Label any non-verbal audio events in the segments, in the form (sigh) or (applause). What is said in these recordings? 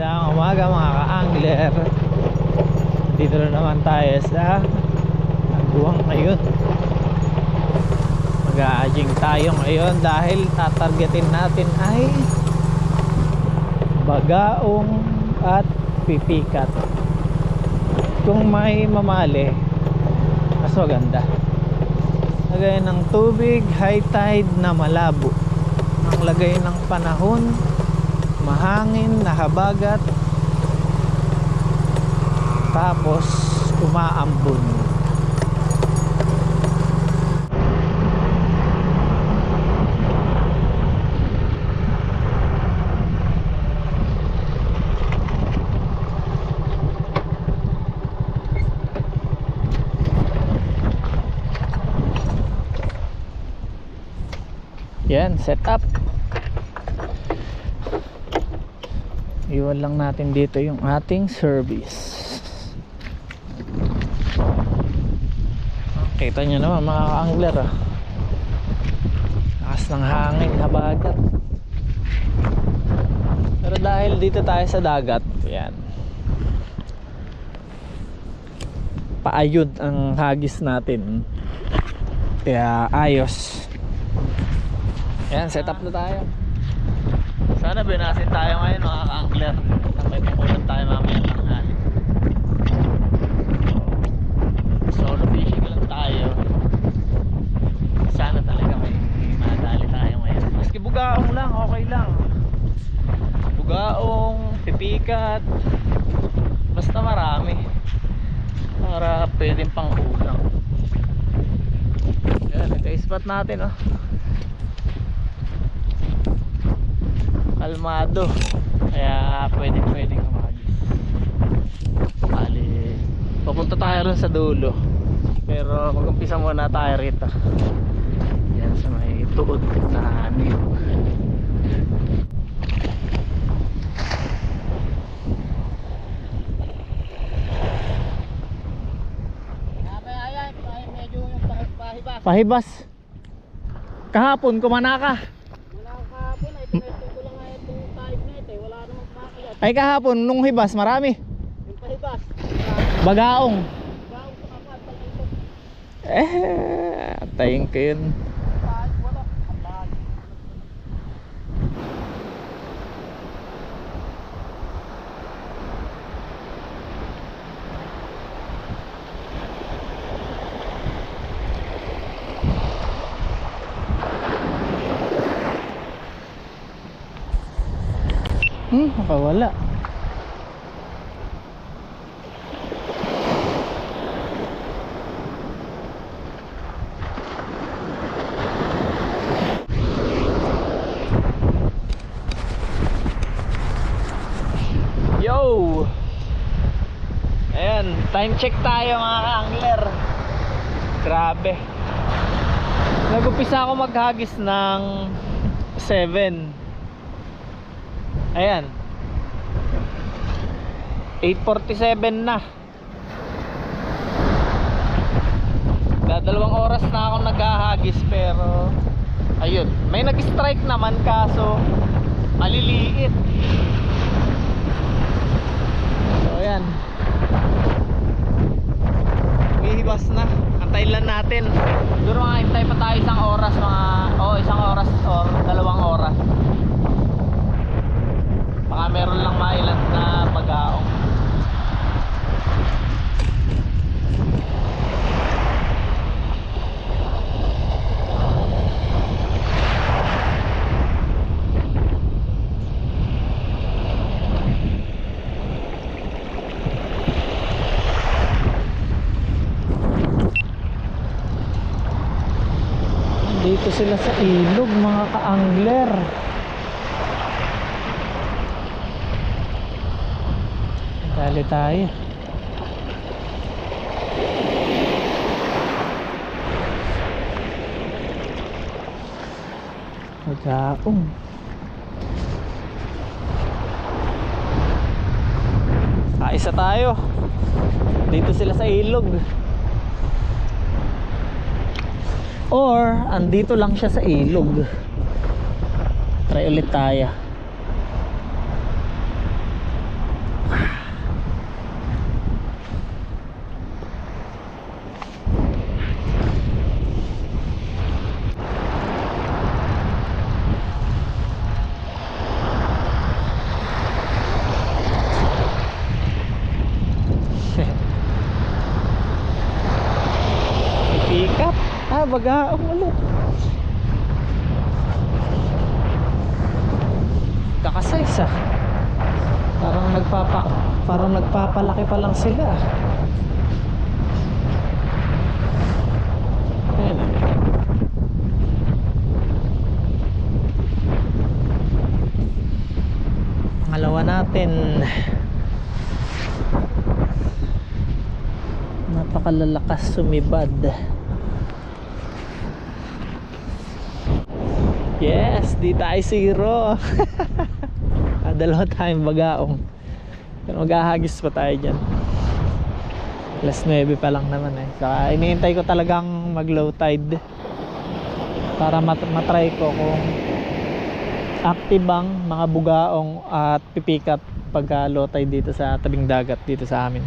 Magandang umaga mga ka-angler. Dito na naman tayo sa Aguang ngayon. Mag-aajing tayo ngayon dahil tatargetin natin ay Bagaong at pipikat. Kung may mamali Mas maganda. Lagay ng tubig, high tide na malabo. Ang lagay ng panahon mahangin, nahabagat tapos umaambon yan set up iwan lang natin dito yung ating service. Kita nyo naman mga ka-angler ah. lakas ng hangin habagat. Pero dahil dito tayo sa dagat yan paayod ang hagis natin. Kaya ayos. Yan set up na tayo sana binasin tayo ngayon mga ka-angler may pakulat tayo mamaya ng tanghali. Solo fishing lang tayo. Sana talaga may madali tayo ngayon. Maski bugaong lang, okay lang. Bugaong, pipikat, basta marami. Para pwedeng pang ulang. Yan, ito spot natin oh. Kalmado. Kaya pwede pwede kumagis bali papunta tayo rin sa dulo. Pero mag-umpisa muna tayo rito. Yan sa may tuod na pahibas. pahibas? Kahapon kumana ka Wala akong kahapon ay tinesting ko lang nga itong type na ito eh. Wala namang kumakagat. Ay kahapon nung hibas marami. Yung pahibas. bagaong Baong sa kapat eh tayin ko yun Kahit wala. Ang lahat. Hmm nakawala Yo! Ayan, time check tayo mga ka-angler. Grabe. Nag-upisa ako maghagis ng 7. Ayan. 8.47 na. Dadalawang oras na ako naghahagis pero ayun, may nag-strike naman kaso maliliit. So ayan. Bihibas na. Antayin lang natin. Siguro mga hintay pa tayo isang oras mga oh, isang oras or dalawang oras. Baka meron lang mailan na pag-aong. Dito sila sa ilog mga ka-angler. Dali tayo. Magkaong. Ah, isa tayo. Dito sila sa ilog. Or, andito lang siya sa ilog. Try ulit tayo. Baga. Ano? Kakasize ah. Parang nagpapa parang nagpapalaki pa lang sila. Ayan ah. Pangalawa natin. Napakalalakas sumibad. Yes, di tayo zero. ah, (laughs) dalawa tayong bagaong. Pero maghahagis pa tayo dyan. Alas 9 pa lang naman eh. Saka iniintay ko talagang mag low tide. Para mat matry ko kung active ang mga bugaong at pipikat pagka low tide dito sa tabing dagat dito sa amin.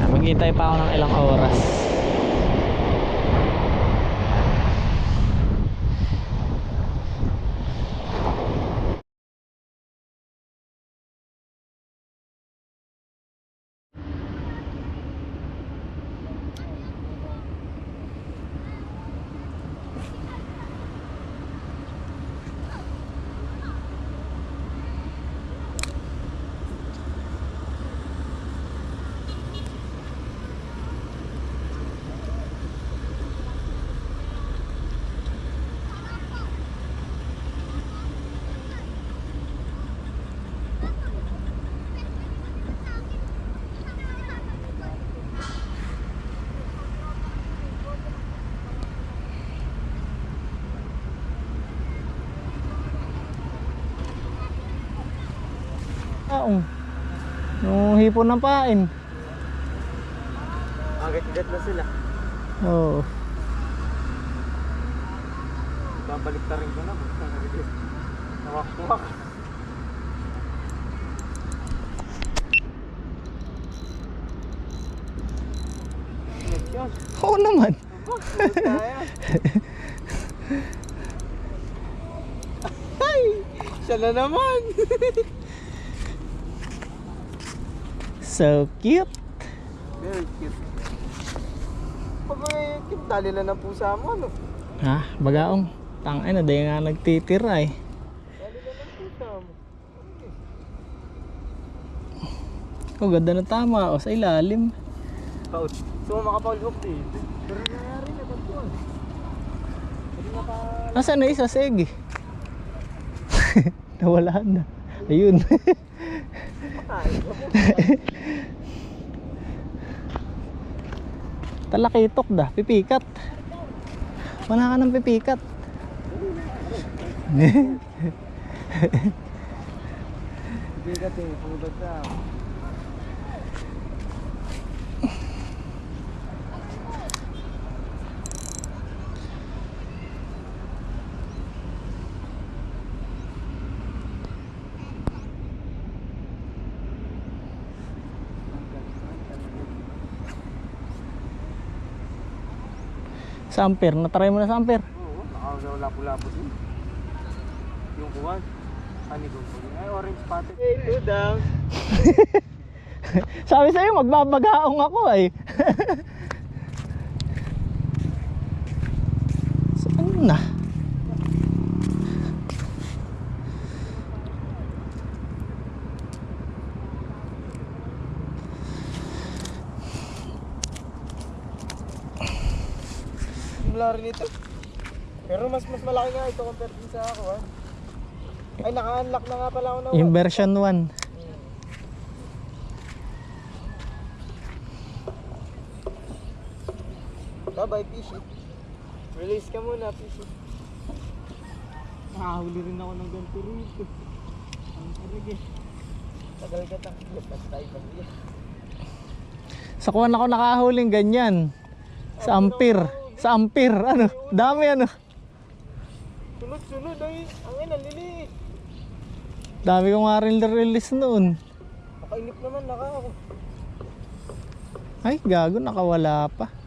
Yan, Maghintay pa ako ng ilang oras. Aong. Yung hipon ng pain. Agad-agad na sila. Oo. Babalik ta rin ko na. Nawak-wak. (laughs) Oo naman. Ay! Siya na naman! (laughs) So cute. Very cute. Pag may kintali lang ng pusa mo, ano? Ha, bagaong. Tangay na, dahil nga nagtitira eh. Tali lang ng pusa mo. Oh, ganda na tama. O, sa ilalim. Paul. So, makapaul hook dito. Pero nangyari na bagpuan. Pero naka... Nasaan na isa? Sige. (laughs) Nawala na. Ayun. (laughs) (laughs) Talakitok da. Pipikat. Wala ka ng pipikat. Bigat eh. Pulot Samper. Natry mo na samper. Oo, nakawala-lapo-lapo din. Yung kuwan. Ani ko. Ay, orange spotted. Hey, two down. (laughs) Sabi sa'yo, magbabagaong ako eh. (laughs) Saan na? Simula rin ito. Pero mas mas malaki nga ito compared din sa ako ha. Ay, naka-unlock na nga pala ako na. Yung version 1. Bye-bye, Fishy. Release ka muna, Fishy. Nakahuli rin ako ng ganito rito. Ang karige. Tagal ka takot. Tapos tayo pa niya. Sa kuwan ako nakahuling ganyan. Sa ampir. Sa ampir. Ano? Dami ano. Sunod-sunod ay. Ang ina, liliit. Dami ko nga rin release noon. Nakainip naman, naka ako. Ay, gago. Nakawala pa.